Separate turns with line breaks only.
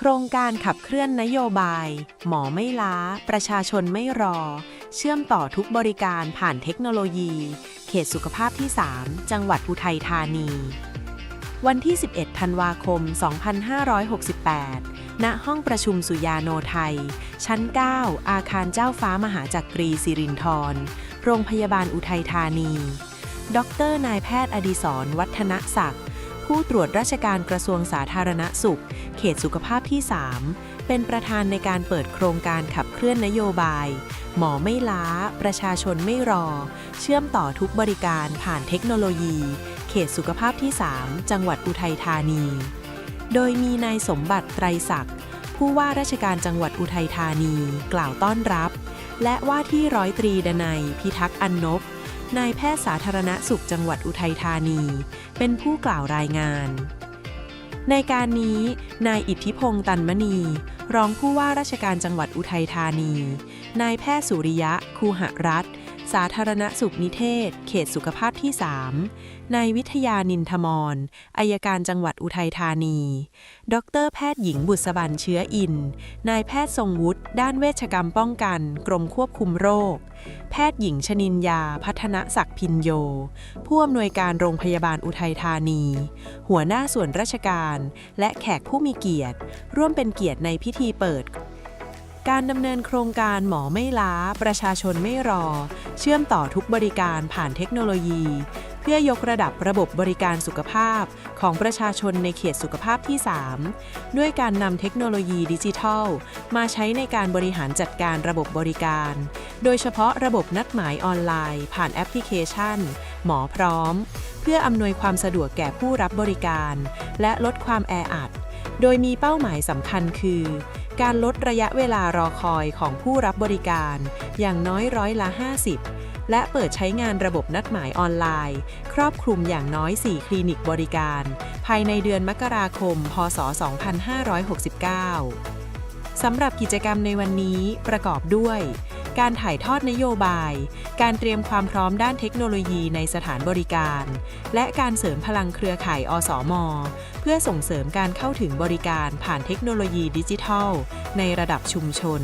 โครงการขับเคลื่อนนโยบาย หมอไม่ล้า ประชาชนไม่รอ เชื่อมต่อทุกบริการผ่านเทคโนโลยี เขตสุขภาพที่ 3 จังหวัดอุทัยธานี วันที่ 11 ธันวาคม 2568 ณ ห้องประชุมสุยาโนไทย ชั้น 9 อาคารเจ้าฟ้ามหาจักรีสิรินธร โรงพยาบาลอุทัยธานี ดรนายแพทย์อดิศรวัฒนศักดิ์ ผู้ตรวจราชการกระทรวงสาธารณสุข เขตสุขภาพที่ 3 เป็นประธานในการเปิดโครงการขับเคลื่อนนโยบาย หมอไม่ล้า ประชาชนไม่รอ เชื่อมต่อทุกบริการผ่านเทคโนโลยี เขตสุขภาพที่ 3 จังหวัดอุทัยธานี โดยมีนายสมบัติไตรศักดิ์ผู้ว่าราชการจังหวัดอุทัยธานี กล่าวต้อนรับ และว่าที่ร้อยตรีดนัยพิทักษ์อันนบ นายแพทย์สาธารณสุขจังหวัดอุทัยธานี เป็นผู้กล่าวรายงาน ในการนี้ นายอิทธิพงศ์ตันมณี รองผู้ว่าราชการจังหวัดอุทัยธานี นายแพทย์สุริยะ คูหรัฐ สาธารณสุขนิเทศ เขตสุขภาพที่ 3 นายวิทยานินทมรอายการจังหวัดอุทัยธานี ดรแพทย์หญิงบุษบันเชื้ออิน นายแพทย์ทรงวุฒิ ด้านเวชกรรมป้องกัน กรมควบคุมโรค แพทย์หญิงชนินยา พัฒนศักดิ์พินโย ผู้อำนวยการโรงพยาบาลอุทัยธานี หัวหน้าส่วนราชการ และแขกผู้มีเกียรติ ร่วมเป็นเกียรติในพิธีเปิดการดำเนินโครงการหมอไม่ล้า ประชาชนไม่รอ เชื่อมต่อทุกบริการผ่านเทคโนโลยี เพื่อยกระดับระบบบริการสุขภาพของประชาชนในเขตสุขภาพที่ 3 ด้วยการนำเทคโนโลยีดิจิทัล มาใช้ในการบริหารจัดการระบบบริการ โดยเฉพาะระบบนัดหมายออนไลน์ ผ่านแอปพลิเคชัน หมอพร้อม เพื่ออำนวยความสะดวกแก่ผู้รับบริการ และลดความแออัด โดยมีเป้าหมายสำคัญคือ การลดระยะเวลารอคอยของผู้รับบริการ อย่างน้อยร้อยละ 50 และเปิดใช้งานระบบนัดหมายออนไลน์ ครอบคลุมอย่างน้อย 4 คลินิกบริการ ภายในเดือนมกราคม พศ 2569 สำหรับกิจกรรมในวันนี้ประกอบด้วย การถ่ายทอดนโยบาย การเตรียมความพร้อมด้านเทคโนโลยีในสถานบริการ และการเสริมพลังเครือข่ายอสมเพื่อส่งเสริมการเข้าถึงบริการผ่านเทคโนโลยีดิจิทัล ในระดับชุมชน